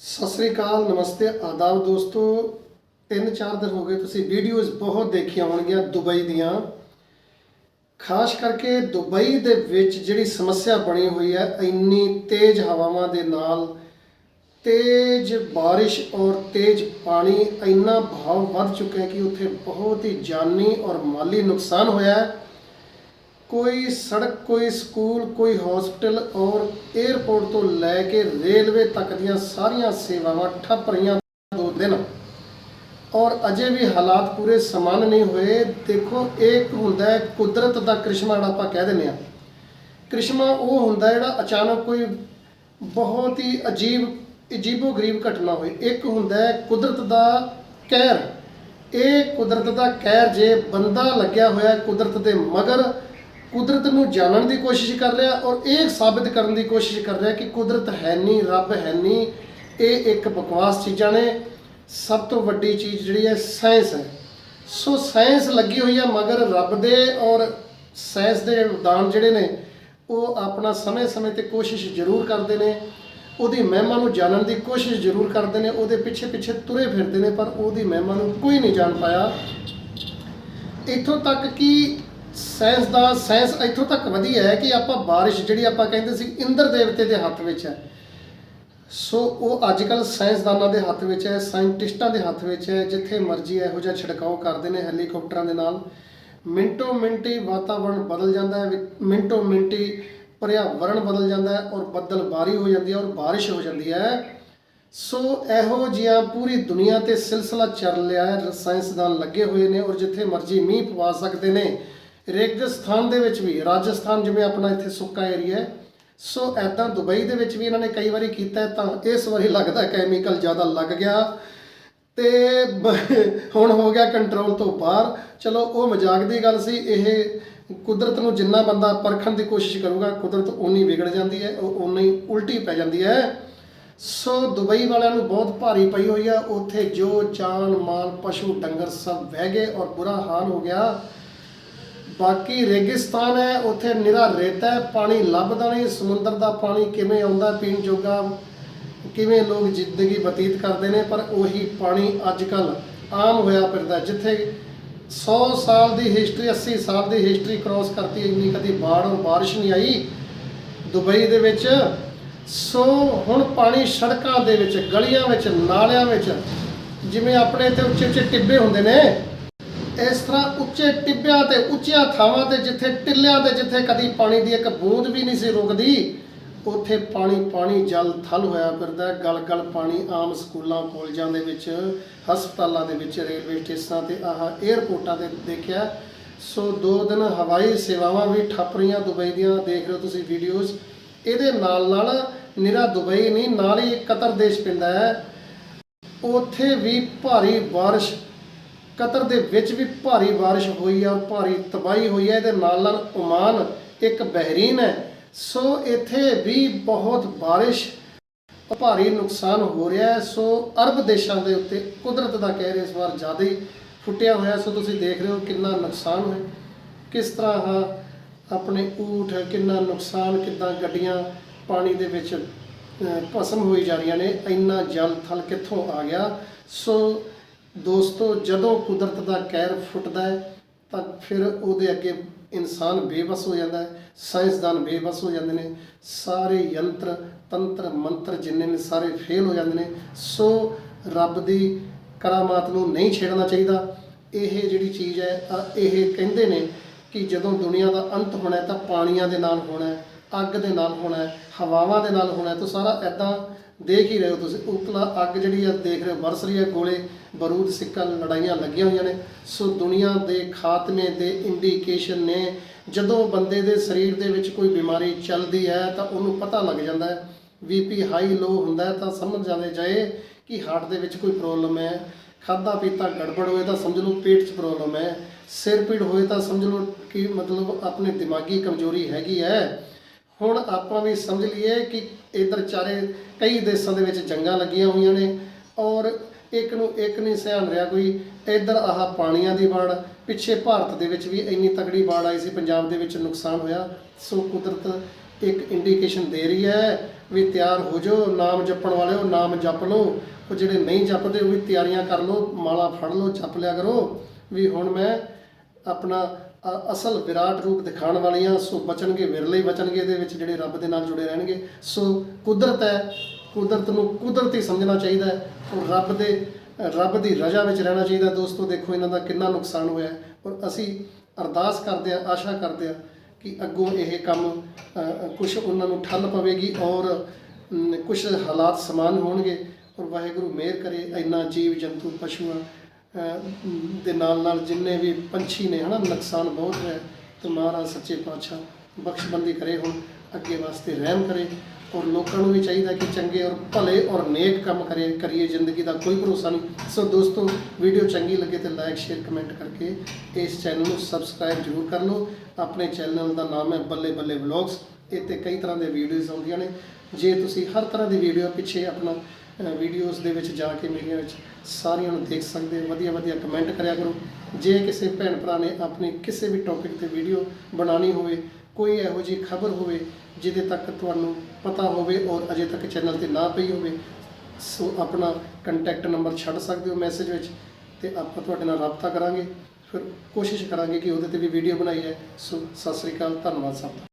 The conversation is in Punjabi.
ਸਤਿ ਸ੍ਰੀ ਅਕਾਲ, ਨਮਸਤੇ, ਆਦਾਬ ਦੋਸਤੋ। ਤਿੰਨ ਚਾਰ ਦਿਨ ਹੋ ਗਏ ਤੁਸੀਂ ਵੀਡੀਓਜ਼ ਬਹੁਤ ਦੇਖੀਆਂ ਹੋਣਗੀਆਂ ਦੁਬਈ ਦੀਆਂ। ਖਾਸ ਕਰਕੇ ਦੁਬਈ ਦੇ ਵਿੱਚ ਜਿਹੜੀ ਸਮੱਸਿਆ ਬਣੀ ਹੋਈ ਹੈ, ਇੰਨੀ ਤੇਜ਼ ਹਵਾਵਾਂ ਦੇ ਨਾਲ, ਤੇਜ਼ ਬਾਰਿਸ਼ ਔਰ ਤੇਜ਼ ਪਾਣੀ, ਇੰਨਾ ਭਾਵ ਵੱਧ ਚੁੱਕਾ ਹੈ ਕਿ ਉੱਥੇ ਬਹੁਤ ਹੀ ਜਾਨੀ ਔਰ ਮਾਲੀ ਨੁਕਸਾਨ ਹੋਇਆ ਹੈ। ਕੋਈ ਸੜਕ, ਕੋਈ ਸਕੂਲ, ਕੋਈ ਹਸਪੀਟਲ ਔਰ 에ਅਰਪੋਰਟ ਤੋਂ ਲੈ ਕੇ ਰੇਲਵੇ ਤੱਕ ਦੀਆਂ ਸਾਰੀਆਂ ਸੇਵਾਵਾਂ ਠੱਪ ਰਹੀਆਂ ਦੋ ਦਿਨ। ਔਰ ਅਜੇ ਵੀ ਹਾਲਾਤ ਪੂਰੇ ਸਮਾਨ ਨਹੀਂ ਹੋਏ। ਦੇਖੋ, ਇਹ ਇੱਕ ਹੁੰਦਾ ਹੈ ਕੁਦਰਤ ਦਾ ਕ੍ਰਿਸ਼ਮਾ ਜਿਹੜਾ ਆਪਾਂ ਕਹਿ ਦਿੰਦੇ ਆ ਕ੍ਰਿਸ਼ਮਾ ਉਹ ਹੁੰਦਾ ਜਿਹੜਾ ਅਚਾਨਕ ਕੋਈ ਬਹੁਤ ਹੀ ਅਜੀਬ, ਅਜੀਬੋ ਗਰੀਬ ਘਟਨਾ ਹੋਈ ਇੱਕ ਹੁੰਦਾ ਹੈ ਕੁਦਰਤ ਦਾ ਕਹਿਰ। ਇਹ ਕੁਦਰਤ ਦਾ ਕਹਿਰ ਜੇ ਬੰਦਾ ਲੱਗਿਆ ਹੋਇਆ ਕੁਦਰਤ ਦੇ ਮਗਰ ਕੁਦਰਤ ਨੂੰ ਜਾਣਨ ਦੀ ਕੋਸ਼ਿਸ਼ ਕਰ ਰਿਹਾ ਔਰ ਇਹ ਸਾਬਿਤ ਕਰਨ ਦੀ ਕੋਸ਼ਿਸ਼ ਕਰ ਰਿਹਾ ਕਿ ਕੁਦਰਤ ਹੈ ਨਹੀਂ ਰੱਬ ਹੈ ਨਹੀਂ ਇਹ ਇੱਕ ਬਕਵਾਸ ਚੀਜ਼ਾਂ ਨੇ। ਸਭ ਤੋਂ ਵੱਡੀ ਚੀਜ਼ ਜਿਹੜੀ ਹੈ ਸਾਇੰਸ ਹੈ। ਸੋ ਸਾਇੰਸ ਲੱਗੀ ਹੋਈ ਹੈ ਮਗਰ ਰੱਬ ਦੇ ਔਰ ਸਾਇੰਸ ਦੇ ਦਾਨ ਜਿਹੜੇ ਨੇ, ਉਹ ਆਪਣਾ ਸਮੇਂ-ਸਮੇਂ ਤੇ ਕੋਸ਼ਿਸ਼ ਜ਼ਰੂਰ ਕਰਦੇ ਨੇ। ਉਹਦੀ ਮਹਿਮਾ ਨੂੰ ਜਾਣਨ ਦੀ ਕੋਸ਼ਿਸ਼ ਜ਼ਰੂਰ ਕਰਦੇ ਨੇ। ਉਹਦੇ ਪਿੱਛੇ-ਪਿੱਛੇ ਤੁਰੇ ਫਿਰਦੇ ਨੇ, ਪਰ ਉਹਦੀ ਮਹਿਮਾ ਨੂੰ ਕੋਈ ਨਹੀਂ ਜਾਣ ਪਾਇਆ। ਇੱਥੋਂ ਤੱਕ ਕਿ ਸਾਇੰਸ ਦਾ ਸਾਇੰਸ ਇੱਥੋਂ ਤੱਕ ਵਧੀ ਹੈ ਕਿ ਆਪਾਂ ਬਾਰਿਸ਼ ਜਿਹੜੀ ਆਪਾਂ ਕਹਿੰਦੇ ਸੀ, ਇੰਦਰ ਦੇਵਤੇ ਦੇ ਹੱਥ ਵਿੱਚ ਹੈ। ਸੋ ਉਹ ਅੱਜ ਕੱਲ ਸਾਇੰਸਦਾਨਾਂ ਦੇ ਹੱਥ ਵਿੱਚ ਹੈ, ਸਾਇੰਟਿਸਟਾਂ ਦੇ ਹੱਥ ਵਿੱਚ ਹੈ, ਜਿੱਥੇ ਮਰਜ਼ੀ ਇਹੋ ਜਿਹਾ ਛਿੜਕਾਓ ਕਰਦੇ ਨੇ ਹੈਲੀਕਾਪਟਰਾਂ ਦੇ ਨਾਲ। ਮਿੰਟੋ ਮਿੰਟੀ ਵਾਤਾਵਰਣ ਬਦਲ ਜਾਂਦਾ ਹੈ, ਵਿ- ਮਿੰਟੋ ਮਿੰਟੀ ਪਰਿਆਵਰਣ ਬਦਲ ਜਾਂਦਾ ਹੈ ਔਰ ਬੱਦਲਬਾਰੀ ਹੋ ਜਾਂਦੀ ਹੈ ਔਰ ਬਾਰਿਸ਼ ਹੋ ਜਾਂਦੀ ਹੈ। ਸੋ ਇਹੋ ਜਿਹਾ ਪੂਰੀ ਦੁਨੀਆ ਤੇ ਸਿਲਸਿਲਾ ਚੱਲ ਰਿਹਾ ਹੈ ਸਾਇੰਸਦਾਨ ਲੱਗੇ ਹੋਏ ਨੇ ਔਰ ਜਿੱਥੇ ਮਰਜ਼ੀ ਮੀਂਹ ਪਵਾ ਸਕਦੇ ਨੇ ਰੇਗਿਸਤਾਨ ਦੇ ਵਿੱਚ ਵੀ, ਰਾਜਸਥਾਨ ਜਿਵੇਂ ਆਪਣਾ ਇੱਥੇ ਸੁੱਕਾ ਏਰੀਆ ਹੈ, ਸੋ ਐਦਾਂ ਦੁਬਈ ਦੇ ਵਿੱਚ ਵੀ ਇਹਨਾਂ ਨੇ ਕਈ ਵਾਰੀ ਕੀਤਾ ਤਾਂ ਇਸ ਵਾਰੀ ਲੱਗਦਾ ਕੈਮੀਕਲ ਜ਼ਿਆਦਾ ਲੱਗ ਗਿਆ ਤੇ ਹੁਣ ਹੋ ਗਿਆ ਕੰਟਰੋਲ ਤੋਂ ਬਾਹਰ। ਚਲੋ, ਉਹ ਮਜ਼ਾਕ ਦੀ ਗੱਲ ਸੀ, ਇਹ ਕੁਦਰਤ ਨੂੰ ਜਿੰਨਾ ਬੰਦਾ ਪਰਖਣ ਦੀ ਕੋਸ਼ਿਸ਼ ਕਰੂਗਾ, ਕੁਦਰਤ ਓਨੀ ਵਿਗੜ ਜਾਂਦੀ ਹੈ, ਉਹ ਉਨੀ ਉਲਟੀ ਪੈ ਜਾਂਦੀ ਹੈ। ਸੋ ਦੁਬਈ ਵਾਲਿਆਂ ਨੂੰ ਬਹੁਤ ਭਾਰੀ ਪਈ ਹੋਈ ਆ, ਉੱਥੇ ਜੋ ਜਾਨ ਮਾਲ ਪਸ਼ੂ, ਡੰਗਰ ਸਭ ਵਹਿ ਗਏ ਔਰ ਬੁਰਾ ਹਾਲ ਹੋ ਗਿਆ। ਬਾਕੀ ਰੇਗਿਸਤਾਨ ਹੈ, ਉੱਥੇ ਨਿਰਾ ਰੇਤਾ ਹੈ, ਪਾਣੀ ਲੱਭਦਾ ਨਹੀਂ, ਸਮੁੰਦਰ ਦਾ ਪਾਣੀ ਕਿਵੇਂ ਆਉਂਦਾ, ਪੀਣ ਜੋਗਾ ਕਿਵੇਂ ਲੋਕ ਜ਼ਿੰਦਗੀ ਬਤੀਤ ਕਰਦੇ ਨੇ, ਪਰ ਉਹੀ ਪਾਣੀ ਅੱਜ ਕੱਲ ਆਮ ਹੋਇਆ ਫਿਰਦਾ ਜਿੱਥੇ 100 ਸਾਲ ਦੀ ਹਿਸਟਰੀ 80 ਸਾਲ ਦੀ ਹਿਸਟਰੀ ਕ੍ਰਾਸ ਕਰਤੀ, ਇੰਨੀ ਕਦੀ ਬਾੜ ਔਰ ਬਾਰਿਸ਼ ਨਹੀਂ ਆਈ। ਦੁਬਈ ਦੇ ਵਿੱਚ ਸੋ ਹੁਣ ਪਾਣੀ ਸੜਕਾਂ ਦੇ ਵਿੱਚ, ਗਲੀਆਂ ਵਿੱਚ, ਨਾਲਿਆਂ ਵਿੱਚ, ਜਿਵੇਂ ਆਪਣੇ ਇੱਥੇ ਉੱਚੇ ਉੱਚੇ ਟਿੱਬੇ ਹੁੰਦੇ ਨੇ ਇਸ ਤਰ੍ਹਾਂ ਉੱਚੇ ਟਿੱਬਿਆਂ ਤੇ, ਉੱਚੀਆਂ ਥਾਵਾਂ ਤੇ ਜਿੱਥੇ ਟਿੱਲਿਆਂ ਤੇ ਜਿੱਥੇ ਕਦੀ ਪਾਣੀ ਦੀ ਇੱਕ ਬੂੰਦ ਵੀ ਨਹੀਂ ਸੀ ਰੁਕਦੀ, ਉੱਥੇ ਪਾਣੀ ਪਾਣੀ ਜਲ ਥਲ ਹੋਇਆ ਫਿਰਦਾ ਗਲ ਗਲ ਪਾਣੀ ਆਮ ਸਕੂਲਾਂ, ਕਾਲਜਾਂ ਦੇ ਵਿੱਚ, ਹਸਪਤਾਲਾਂ ਦੇ ਵਿੱਚ, ਰੇਲਵੇ ਸਟੇਸ਼ਨਾਂ ਤੇ ਆਹ 에ਅਰਪੋਰਟਾਂ ਤੇ ਦੇਖਿਆ। ਸੋ ਦੋ ਦਿਨ ਹਵਾਈ ਸੇਵਾਵਾਂ ਵੀ ਠੱਪ ਰਹੀਆਂ ਦੁਬਈ ਦੀਆਂ। ਦੇਖ ਰਹੇ ਹੋ ਤੁਸੀਂ ਵੀਡੀਓਜ਼ ਇਹਦੇ ਨਾਲ ਨਾਲ ਨਿਰਾ ਦੁਬਈ ਨਹੀਂ, ਨਾਲ ਹੀ ਕਤਰ ਦੇਸ਼ ਪੈਂਦਾ ਹੈ। ਉੱਥੇ ਵੀ ਭਾਰੀ ਬਾਰਿਸ਼ ਕਤਰ ਦੇ ਵਿੱਚ ਵੀ ਭਾਰੀ ਬਾਰਿਸ਼ ਹੋਈ ਆ, ਭਾਰੀ ਤਬਾਹੀ ਹੋਈ ਹੈ ਇਹਦੇ ਨਾਲ ਨਾਲ ਓਮਾਨ ਇੱਕ ਬਹਿਰੀਨ ਹੈ। ਸੋ ਇੱਥੇ ਵੀ ਬਹੁਤ ਬਾਰਿਸ਼, ਭਾਰੀ ਨੁਕਸਾਨ ਹੋ ਰਿਹਾ ਹੈ। ਸੋ ਅਰਬ ਦੇਸ਼ਾਂ ਦੇ ਉੱਤੇ ਕੁਦਰਤ ਦਾ ਕਹਿਰ ਇਸ ਵਾਰ ਜ਼ਿਆਦਾ ਹੀ ਫੁੱਟਿਆ ਹੋਇਆ। ਸੋ ਤੁਸੀਂ ਦੇਖ ਰਹੇ ਹੋ ਕਿੰਨਾ ਨੁਕਸਾਨ ਹੋਇਆ। ਕਿਸ ਤਰ੍ਹਾਂ ਆਹ ਆਪਣੇ ਊਠ, ਕਿੰਨਾ ਨੁਕਸਾਨ, ਕਿੱਦਾਂ ਗੱਡੀਆਂ ਪਾਣੀ ਦੇ ਵਿੱਚ ਭਸਮ ਹੋਈ ਜਾ ਰਹੀਆਂ ਨੇ। ਇੰਨਾ ਜਲ ਥਲ ਕਿੱਥੋਂ ਆ ਗਿਆ? ਸੋ ਦੋਸਤੋ, ਜਦੋਂ ਕੁਦਰਤ ਦਾ ਕਹਿਰ ਫੁੱਟਦਾ ਹੈ, ਤਾਂ ਫਿਰ ਉਹਦੇ ਅੱਗੇ ਇਨਸਾਨ ਬੇਵਸ ਹੋ ਜਾਂਦਾ ਹੈ, ਸਾਇੰਸਦਾਨ ਬੇਵਸ ਹੋ ਜਾਂਦੇ ਨੇ, ਸਾਰੇ ਯੰਤਰ, ਤੰਤਰ, ਮੰਤਰ ਜਿੰਨੇ ਨੇ ਸਾਰੇ ਫੇਲ ਹੋ ਜਾਂਦੇ ਨੇ। ਸੋ ਰੱਬ ਦੀ ਕਰਾਮਾਤ ਨੂੰ ਨਹੀਂ ਛੇੜਨਾ ਚਾਹੀਦਾ। ਇਹ ਜਿਹੜੀ ਚੀਜ਼ ਹੈ ਇਹ ਕਹਿੰਦੇ ਨੇ ਕਿ ਜਦੋਂ ਦੁਨੀਆ ਦਾ ਅੰਤ ਹੋਣਾ ਤਾਂ ਪਾਣੀਆਂ ਦੇ ਨਾਲ ਹੋਣਾ ਹੈ। ਅੱਗ ਦੇ ਨਾਲ ਹੋਣਾ ਹੈ, ਹਵਾਵਾਂ ਦੇ ਨਾਲ ਹੋਣਾ ਹੈ, ਤਾਂ ਸਾਰਾ ਐਦਾਂ ਦੇਖ ਹੀ ਰਹੇ ਹੋ ਤੁਸੀਂ। ਉਤਲਾ ਅੱਗ ਜਿਹੜੀ ਆ, ਦੇਖ ਰਹੇ ਹੋ ਬਰਸ ਰਹੀ ਹੈ, ਗੋਲੇ, ਬਰੂਦ, ਸਿੱਕਾ ਲੜਾਈਆਂ ਲੱਗੀਆਂ ਹੋਈਆਂ ਨੇ। ਸੋ ਦੁਨੀਆ ਦੇ ਖਾਤਮੇ ਦੇ ਇੰਡੀਕੇਸ਼ਨ ਨੇ, ਜਦੋਂ ਬੰਦੇ ਦੇ ਸਰੀਰ ਦੇ ਵਿੱਚ ਕੋਈ ਬਿਮਾਰੀ ਚੱਲਦੀ ਹੈ, ਤਾਂ ਉਹਨੂੰ ਪਤਾ ਲੱਗ ਜਾਂਦਾ ਹੈ। ਬੀਪੀ ਹਾਈ ਲੋ ਹੁੰਦਾ ਤਾਂ ਸਮਝ ਜਾਂਦੇ ਜਾਏ ਕਿ ਹਾਰਟ ਦੇ ਵਿੱਚ ਕੋਈ ਪ੍ਰੋਬਲਮ ਹੈ। ਖਾਦਾ ਪੀਤਾ ਗੜਬੜ ਹੋਏ ਤਾਂ ਸਮਝ ਲਓ ਪੇਟ 'ਚ ਪ੍ਰੋਬਲਮ ਹੈ। ਸਿਰ ਪੀੜ ਹੋਏ ਤਾਂ ਸਮਝ ਲਓ ਕਿ ਮਤਲਬ ਆਪਣੇ ਦਿਮਾਗੀ ਕਮਜ਼ੋਰੀ ਹੈਗੀ ਹੈ। ਹੁਣ ਆਪਾਂ ਵੀ ਸਮਝ ਲਈਏ ਕਿ ਇਧਰ ਚਾਰੇ ਕਈ ਦੇਸ਼ਾਂ ਦੇ ਵਿੱਚ ਜੰਗਾਂ ਲੱਗੀਆਂ ਹੋਈਆਂ ਨੇ ਔਰ ਇੱਕ ਨੂੰ ਇੱਕ ਨਹੀਂ ਸਹਿਣ ਰਿਹਾ ਕੋਈ। ਇਧਰ ਆਹ ਪਾਣੀਆਂ ਦੀ ਬਾੜ, ਪਿੱਛੇ ਭਾਰਤ ਦੇ ਵਿੱਚ ਵੀ ਇੰਨੀ ਤਕੜੀ ਬਾੜ ਆਈ ਸੀ, ਪੰਜਾਬ ਦੇ ਵਿੱਚ ਨੁਕਸਾਨ ਹੋਇਆ। ਸੋ ਕੁਦਰਤ ਇੱਕ ਇੰਡੀਕੇਸ਼ਨ ਦੇ ਰਹੀ ਹੈ ਵੀ ਤਿਆਰ ਹੋ ਜਾਓ, ਨਾਮ ਜਪਣ ਵਾਲਿਓ, ਨਾਮ ਜਪ ਲਓ। ਉਹ ਜਿਹੜੇ ਨਹੀਂ ਜਪਦੇ ਉਹ ਵੀ ਤਿਆਰੀਆਂ ਕਰ ਲਓ, ਮਾਲਾ ਫੜ ਲਓ, ਜਪ ਲਿਆ ਕਰੋ। ਵੀ ਹੁਣ ਮੈਂ ਆਪਣਾ ਅਸਲ ਵਿਰਾਟ ਰੂਪ ਦਿਖਾਉਣ ਵਾਲੀਆਂ, ਸੋ ਬਚਣਗੇ ਵਿਰਲੇ ਬਚਣਗੇ, ਇਹਦੇ ਵਿੱਚ ਜਿਹੜੇ ਰੱਬ ਦੇ ਨਾਲ ਜੁੜੇ ਰਹਿਣਗੇ। ਸੋ ਕੁਦਰਤ ਹੈ, ਕੁਦਰਤ ਨੂੰ ਕੁਦਰਤੀ ਸਮਝਣਾ ਚਾਹੀਦਾ ਹੈ, ਔਰ ਰੱਬ ਦੇ, ਰੱਬ ਦੀ ਰਜ਼ਾ ਵਿੱਚ ਰਹਿਣਾ ਚਾਹੀਦਾ। ਦੋਸਤੋ, ਦੇਖੋ ਇਹਨਾਂ ਦਾ ਕਿੰਨਾ ਨੁਕਸਾਨ ਹੋਇਆ ਔਰ ਅਸੀਂ ਅਰਦਾਸ ਕਰਦੇ ਹਾਂ, ਆਸ਼ਾ ਕਰਦੇ ਹਾਂ ਕਿ ਅੱਗੋਂ ਇਹ ਕੰਮ ਕੁਝ ਉਹਨਾਂ ਨੂੰ ਠੱਲ ਪਵੇਗੀ ਔਰ ਕੁਝ ਹਾਲਾਤ ਸਮਾਨ ਹੋਣਗੇ। ਔਰ ਵਾਹਿਗੁਰੂ ਮਿਹਰ ਕਰੇ, ਇੰਨਾ ਜੀਵ ਜੰਤੂ ਪਸ਼ੂਆਂ ਦੇ ਨਾਲ ਨਾਲ ਜਿੰਨੇ ਵੀ ਪੰਛੀ ਨੇ, ਹਨਾ, ਨੁਕਸਾਨ ਬਹੁਤ ਹੈ। ਤੇ ਮਹਾਰਾਜ ਸੱਚੇ ਪਾਤਸ਼ਾਹ ਬਖਸ਼ਬੰਦੀ ਕਰੇ ਹੁਣ, ਅੱਗੇ ਵਾਸਤੇ ਰਹਿਮ ਕਰੇ। ਔਰ ਲੋਕਾਂ ਨੂੰ ਵੀ ਚਾਹੀਦਾ ਕਿ ਚੰਗੇ ਔਰ ਭਲੇ ਔਰ ਨੇਕ ਕੰਮ ਕਰੇ, ਕਰੀਏ ਜ਼ਿੰਦਗੀ ਦਾ ਕੋਈ ਭਰੋਸਾ ਨਹੀਂ। ਸੋ ਦੋਸਤੋ ਵੀਡੀਓ ਚੰਗੀ ਲੱਗੇ ਤੇ ਲਾਈਕ ਸ਼ੇਅਰ ਕਮੈਂਟ ਕਰਕੇ ਇਸ ਚੈਨਲ ਨੂੰ ਸਬਸਕ੍ਰਾਈਬ ਜ਼ਰੂਰ ਕਰ ਲਓ। ਆਪਣੇ ਚੈਨਲ ਦਾ ਨਾਮ ਹੈ ਬੱਲੇ ਬੱਲੇ ਵਲੌਗਸ ਇੱਥੇ ਕਈ ਤਰ੍ਹਾਂ ਦੇ ਵੀਡੀਓਜ਼ ਆਉਂਦੀਆਂ ਨੇ। ਜੇ ਤੁਸੀਂ ਹਰ ਤਰ੍ਹਾਂ ਦੀ ਵੀਡੀਓ ਪਿੱਛੇ ਆਪਣਾ ਵੀਡੀਓਜ਼ ਦੇ ਵਿੱਚ ਜਾ ਕੇ ਮੇਰੀਆਂ ਵਿੱਚ ਸਾਰੀਆਂ ਨੂੰ ਦੇਖ ਸਕਦੇ ਹੋ, ਵਧੀਆ ਵਧੀਆ ਕਮੈਂਟ ਕਰਿਆ ਕਰੋ। ਜੇ ਕਿਸੇ ਭੈਣ ਭਰਾ ਨੇ ਆਪਣੀ ਕਿਸੇ ਵੀ ਟੌਪਿਕ ਤੇ ਵੀਡੀਓ ਬਣਾਉਣੀ ਹੋਵੇ, ਕੋਈ ਇਹੋ ਜਿਹੀ ਖਬਰ ਹੋਵੇ ਜਿਹਦੇ ਤੱਕ ਤੁਹਾਨੂੰ ਪਤਾ ਹੋਵੇ ਔਰ ਅਜੇ ਤੱਕ ਚੈਨਲ ਤੇ ਨਾ ਪਈ ਹੋਵੇ, ਸੋ ਆਪਣਾ ਕੰਟੈਕਟ ਨੰਬਰ ਛੱਡ ਸਕਦੇ ਹੋ ਮੈਸੇਜ ਵਿੱਚ ਤੇ ਆਪਾਂ ਤੁਹਾਡੇ ਨਾਲ ਰਾਬਤਾ ਕਰਾਂਗੇ। ਫਿਰ ਕੋਸ਼ਿਸ਼ ਕਰਾਂਗੇ ਕਿ ਉਹਦੇ ਤੇ ਵੀ ਵੀਡੀਓ ਬਣਾਈ ਹੈ ਸੋ ਸਤਿ ਸ੍ਰੀ ਅਕਾਲ, ਧੰਨਵਾਦ ਸਭ ਦਾ।